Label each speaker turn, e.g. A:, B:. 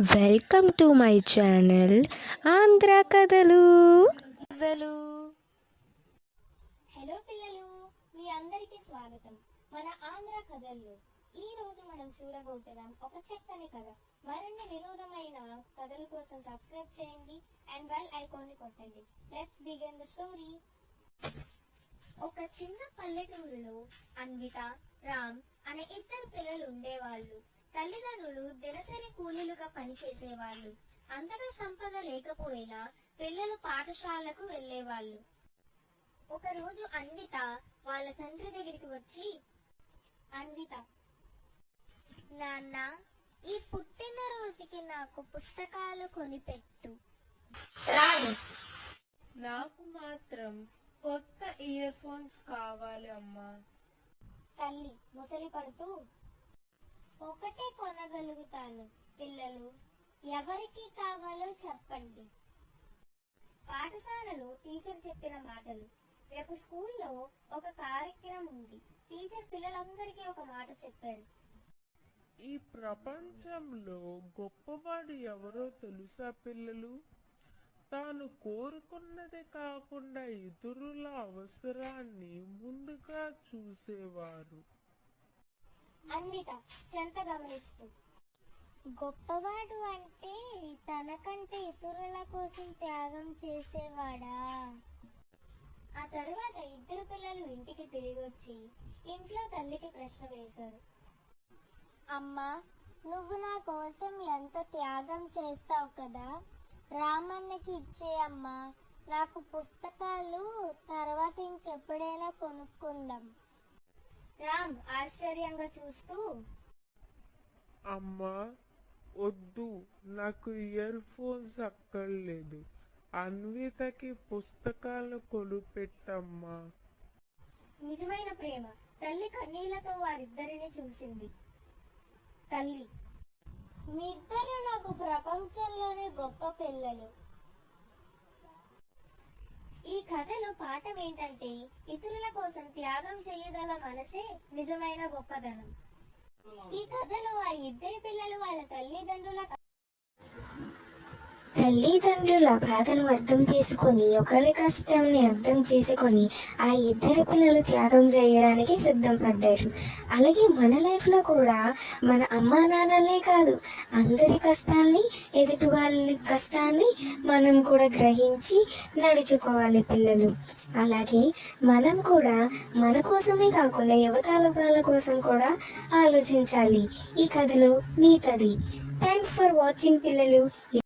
A: Welcome to my channel Andhra కథలు
B: కథలు hello పిల్లలు. మీ అందరికీ స్వాగతం. మన ఆంధ్ర కథల్లో ఈ రోజు మనం చూడబోతున్నాం ఒక చక్కని కథ. మరిన్ని వినోదమైన కథల కోసం సబ్స్క్రైబ్ చేయండి అండ్ బెల్ ఐకాన్ని కొట్టండి. లెట్స్ బిగిన్ ద స్టోరీ ఒక చిన్న పల్లెటూరులో అన్విత రామ్ అనే ఇద్దరు పిల్లలు ఉండేవాళ్ళు. తల్లిదండ్రులు దినసరి కూలీలుగా పనిచేసేవాళ్ళు. అంతగా సంపద లేకపోయినా పిల్లలు పాఠశాలకు వెళ్ళేవాళ్ళు. ఒకరోజు అన్విత వాళ్ళ తండ్రి దగ్గరికి వచ్చి అన్విత నాన్న ఈ పుట్టినరోజుకి నాకు పుస్తకాలు కొనిపెట్టు.
C: నాకు మాత్రం కొత్త ఇయర్ ఫోన్స్ కావాలి అమ్మా.
B: తల్లి ముసలి పడుతూ ఒకటే కొనగలుగుతాను పిల్లలు. ఎవరికి కావాలో చెప్పండి. పాఠశాలలో టీచర్ చెప్పిన మాటలు. రేపు స్కూల్లో ఒక కార్యక్రమం ఉంది. టీచర్ పిల్లలందరికీ ఒక మాట చెప్పారు.
C: ఈ ప్రపంచంలో గొప్పవాడు ఎవరో తెలుసా పిల్లలు? తాను కోరుకున్నదే కాకుండా ఇతరుల అవసరాన్ని ముందుగా చూసేవారు.
B: అన్విత చెంత గమనిస్తూ. గొప్పవాడు అంటే తనకంటే ఇతరుల కోసం త్యాగం చేసేవాడా? ఆ తరువాత ఇద్దరు పిల్లలు ఇంటికి తిరిగి వచ్చి ఇంట్లో తల్లికి ప్రశ్న వేశారు. అమ్మా నువ్వు నా కోసం ఎంత త్యాగం చేస్తావు కదా? రామన్నకి ఇచ్చే అమ్మా నాకు పుస్తకాలు తర్వాత ఇంకెప్పుడైనా కొనుక్కుందాం. రామ్ ఆశ్చర్యంగా చూస్తూ.
C: అమ్మా వద్దు నాకు ఇయర్ ఫోన్స్ అక్కర్లేదు. అన్వితకి పుస్తకాలు కొనుపెట్టమ్మా.
B: నిజమైన ప్రేమ. తల్లి కన్నీళ్ళతో వారిద్దరిని చూసింది. తల్లి మీ ఇద్దరు నాకు ప్రపంచంలోనే గొప్ప పిల్లలు. ఈ కథలో పాఠం ఏంటంటే ఇతరుల కోసం త్యాగం చేయగల మనసే నిజమైన గొప్పదనం ఈ కథలో ఆ ఇద్దరి పిల్లలు వాళ్ళ తల్లిదండ్రుల తల్లిదండ్రుల బాధను అర్థం చేసుకొని ఒకరి కష్టాన్ని అర్థం చేసుకొని ఆ ఇద్దరు పిల్లలు త్యాగం చేయడానికి సిద్ధం పడ్డారు. అలాగే మన లైఫ్లో కూడా మన అమ్మా నాన్నలే కాదు అందరి కష్టాన్ని ఎదుటి వాళ్ళ కష్టాన్ని మనం కూడా గ్రహించి నడుచుకోవాలి పిల్లలు. అలాగే మనం కూడా మన కోసమే కాకుండా యువతాల వాళ్ళ కోసం కూడా ఆలోచించాలి. ఈ కథలో నీతది థ్యాంక్స్ ఫర్ వాచింగ్ పిల్లలు.